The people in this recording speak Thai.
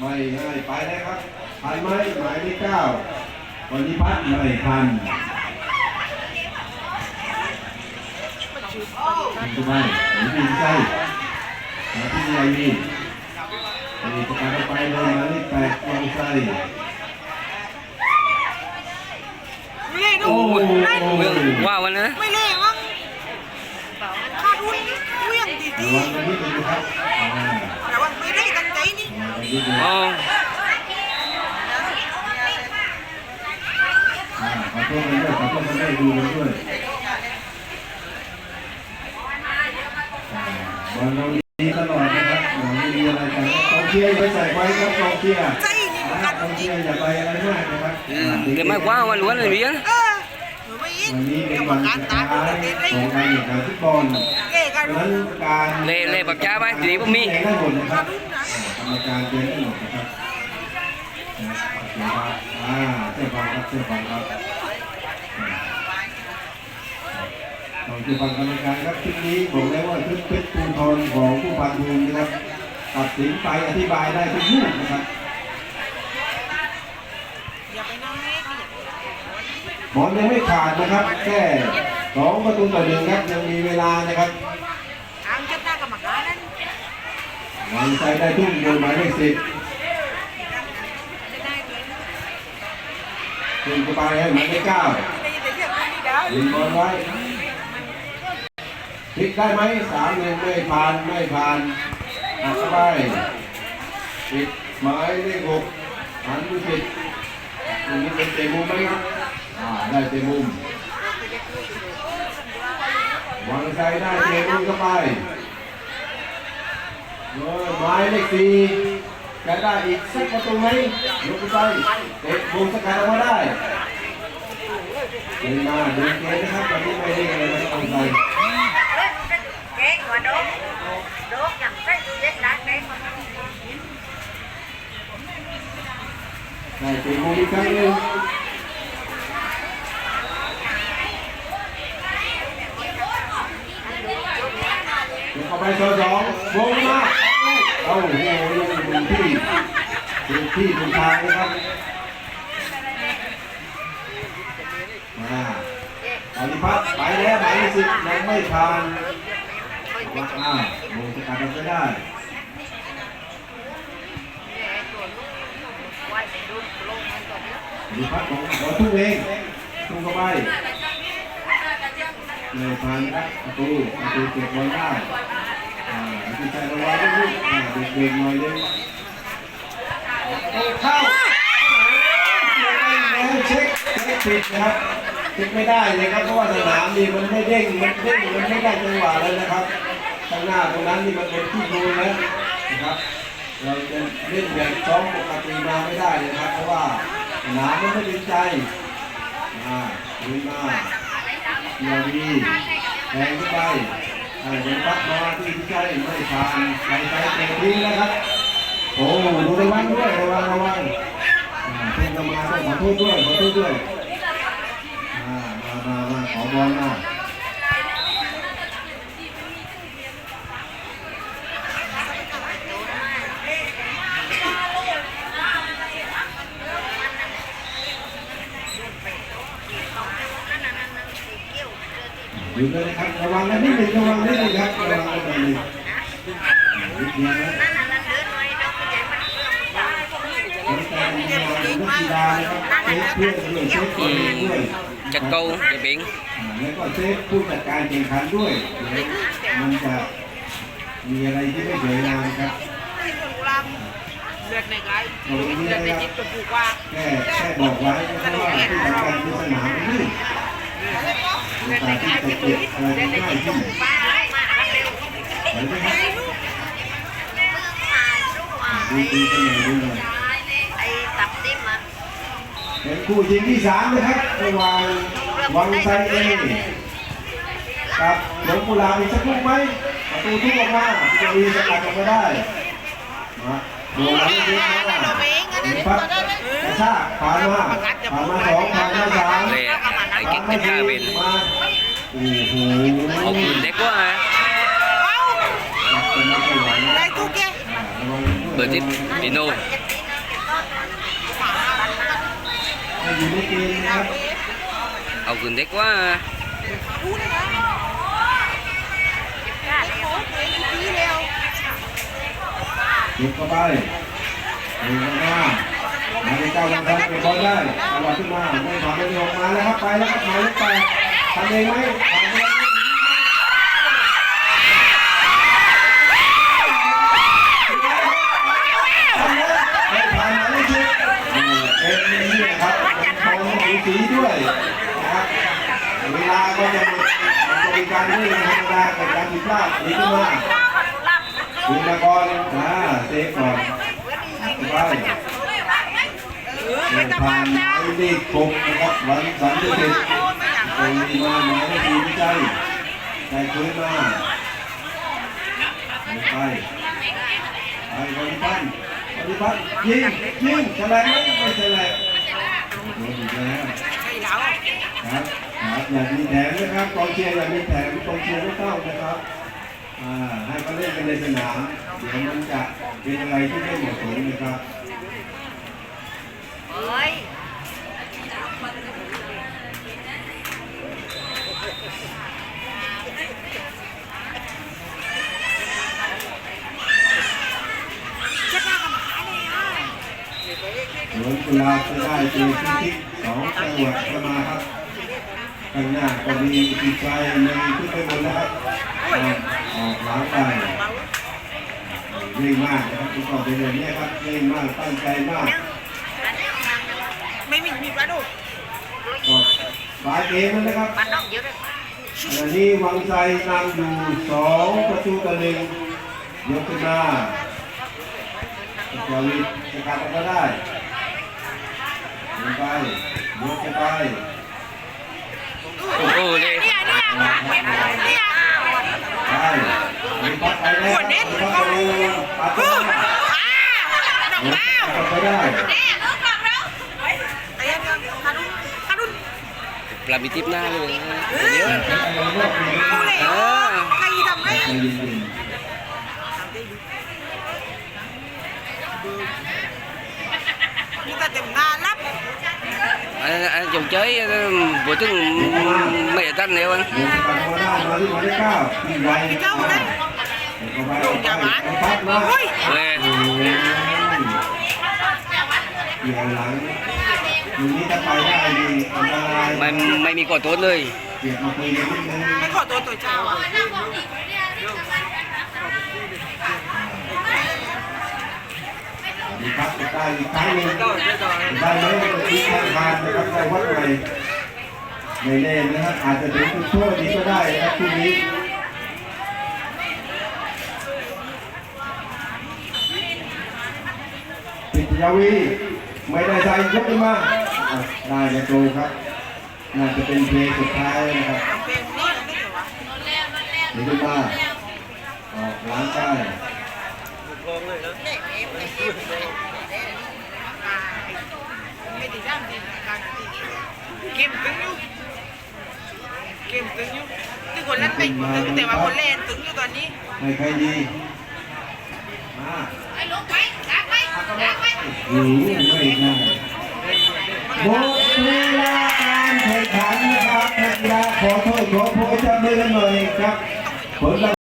ไม่ง่ายไปแล้วครับทันไหมหมายเลขเก้าวันนี้พัดไม่ทันทำไมหรือดีใจหาที่ใหญ่ดีอันนี้ประกาศไปเลยหมายเลขแปดวางใจไม่เล่นโอ้นะโหไม่ว้าวนะไม่เล่นมั้งขาดหุ้นเวี่ยงดีระดีวังกันนิดนึงนะครับ นี่ระวังกันนิดนึงอ๋ออ่าขอโทษกันด้วยขอโทษกันด้วยดูกันด้วยอ่าบอลเราดีตลอดนะครับอ่าไม่มีอะไรกันกองเชียร์ไปใส่ไว้ครับกองเชียร์ใจนี่อ่าขาดกอหุ้งนจเชีริยงร์อย่าไปอะไรมากนะครับอืมเดี๋ยวไม่ว้าววันล้วนเลยพี่นะเออหนูไม่ยินวันนี้เป็นกรรมวันการสุดตาท้ายดูเด็ดได้ของการแข่งขันฟุตบอลเก้ขาเพดราะฉะหุ้นั้นนการเล่เล่แบบจ้าไปทีนี้ผมมี เองได้หมดนะคขารับดหุ้นนะการเตือนได้หมดนะครับนะครับอ่าเชื่อฟังครับเชื่อฟังครับต้องเชื่อฟังกรรมการครับชุดนี้บอกแล้ว่าชุดเพชรภูทรของผู้พันภูมินะครับตัดสินไปอธิบายได้ทุกลูกนะครับอย่าไปนั่งนอย่าไปบอลยังไม่ขาดนะครับ แค่สองประตูต่อหนึ่งครับยังมีเวลานะครับ ทางจัดหน้ากรรมการนั้น วางใจได้ทุ่มโดยหมายเลขสิบจะได้นเข้าไปให้หมายเลขเก้าตีบอลไว้พลิกได้ไหมสามหนึ่งไม่ผ่านไม่ผ่านหักเข้าไปปิดหมายเลขหกหันดูสิอันนี้เป็นเตะมุมไหมครับอ่าได้เตะมุมวางใจได้เตะมุมเข้าไป โดยหมายเลขสี่จะได้อีกสักประตูไหมยกขึ้นไปเตะมุมสกัดออกมาได้เอยู่ที่ตรงทางนะครับมาปฏิพัฒไปแล้วหมายเลขสิบยังไม่ผ่านว่าอ้าวลงสกัดเราไม่ได้มีพัดของขอทุ่งเองทุ่งเข้าไปเลยผ่านครับประตูประตูเก็บบอลได้อ่าดีใจระวังลูกอ่าเด็กๆหน่อยเล็ก เข้าเช็คเช็คผิดนะครับเช็คไม่ได้เลยครับเพราะว่าสนามนี่มันไม่เด้งมันเด้งมันไม่ได้จังหวะเลยนะครับข้างหน้าตรงนั้นนี่มันเป็นที่ดูแล้วนะครับ เราจะเล่นแบบซ้อมปกติมาไม่ได้เลยครับ เพราะว่าสนามมันไม่เป็นใจมาลุยมาเดียวดีแทงขึ้นไปให้เป็นปักมาที่ใจไม่ผ่านใส่ใจเตะทิ้นะครับ โอ้ดูระวังด้วยระวังระวังอ่าเพื่อนจะมาต้องขอโทษด้วยขอโทษด้วยอ่ามามามาขอบอลมาดูเลยนะครับระวังนะนิดหนึ่งระวังนิดหนึ่งครับระวังกันหน่อยหนึ่งนิดเดียวนะ ผมแต่งงานนักกีฬานะครับ เซฟเพื่อนด้วยเซฟตัวเองด้วยจัดเกาจะเป็นอ่าแล้วก็เซฟผู้จัดการแข่งขันด้วยเดี๋ยวมันจะมีอะไรที่ไม่สวยงามครับเลือดในกายเลือดในจิตตัวผูกว่าแค่แค่บอกไว้เพราะว่าผู้จัดการที่สนามนี่เลือดในการกาที่ยจะเลือดเก็บอะไรในง่ายจิตขึ้ตัวนผูกว่ามาเร็วเห็นไหมครับดูดูกันหน่อยดูหน่อย คู่ชิงที่สามนะครับระหว่างวังไซเอกับหลวงปู่ลามีสักลูกไหมประตูทุกออกมาจะมีสกัดออกมาได้มาโดนแล้วเยอะมากเป็นพัดกระชากผ่านมาผ่านมาสองผ่านมาสามเล่ไอ้เก่งเป็นกาเป็นมาโอ้โหเอาคืนเด็กว่าเอ้าจับกันไม่ค่อยไหวนะได้ทุกแกอ่าระวังด้วยเบอร์ทิศปีโน่เให้ อยู่ในเกณฑ์นะครับเอาคืนเด็กว่าหยุดเข้าไปหนึ่งข้างหน้าหมายเลขเก้ายังครับเป็นบอลได้จังหวะขึ้นมาไม่ผ่านไม่ออกมาแล้วครับไปแล้วครับหมายเลขแปดทำเองไหมผ่านหมายเลขสิบเอ็มนี่นะครับเป็นทองสีสีด้วยนะครับเวลาก็จะหมดมันจะมีการวิ่งธรรมดากับการผิดพลาดหนีขึ้นมาคุณมาก่อนอ่าเซฟก่อนไปเดินทางไอ้นี่ครบนะครับวันสันติสุขตรงนี้มาหมายเลขสี่ไม่ใช่ใส่คืนมาไปไปบริพันธ์บริพันธ์ยิงยิงแฉลงไหมไม่แฉลง โดนอีกแล้วครับครับอย่ามีแถมนะครับกองเชียร์อย่ามีแถมกองเชียร์ไม่ต้องนะครับอ่าให้เขาเล่นกันในสนามเดี๋ยวมันจะเป็นอะไรที่ไม่เหมาะสมนะครับ เฮ้ย สวน กุหลาจะได้เจอพิชิตสองจังหวัดเข้ามาครับข้างหน้าก็มีอีกไฟหนึ่งขึ้นไปหมดแล้วครับออกหลังไปเร่งมากนะครับทุกคนเป็นอย่างนี้ครับเร่งมากตั้งใจมากไม่มีมีปลาดุกก็ฝายเกมนะครับอันนี้วังไซนำอยู่สองประตูต่อหนึ่งยกขึ้นมาจาวิทจะกลับมาก็ได้ ลงไปยกขึ้นไปโอ้โหเลยเนี่ยเนี่ยเนี่ยเนี่ยไปมีปัดไปแล้วปัดไปแล้วปัดไปฮึแล้วอ่าดอกยกเบ้ากลับไปได้เอ๊ะลูกกลับแล้วไอ้ยังคารุนคารุนปลามีทิพย์หน้าเลยเดี๋ยวเออบนี้เอาเลยใครทำให้ใจเย็นมีแต่เต็มงานรับ Ờ, ờ, anh, anh chơi ờ, bữa trước mẹ tân này không cái Nè dạ. mày mày có tốt rồi. Mày có tốt rồi chào. คุยกันนิดนึงไม่ขอตัวตัวเจ้าอะดีครับได้อีกครั้งหนึ่งได้ไหมก็ที่ทางการนะครับได้วัดใหม่ไม่แน่นะครับอาจจะถึงจุดโทษนี้ก็ได้นะครับพรุ่นี้ปิดยาวีไม่ได้ใส่ยกขึ้นมาอะได้ประตูครับน่าจะเป็นเพลงสุดท้ายนะครับเพลงนี้ไม่เดี๋ยววะ หรือขึ้นมาออกล้างใต้ไม่ได้ย่ำดีการเกมตึงอยู่เกมตึงอยู่ที่คนเล่นไม่ตึงแต่ว่าคนเล่นตึงอยู่ตอนนี้ให้ใครดีมาไอ้ลูกไปรักไปรักไปอยู่ไม่ได้หมดเวลาการแข่งขันนะครับนักกีฬาขอโทษขอโพยจับมือกันหน่อยครับผล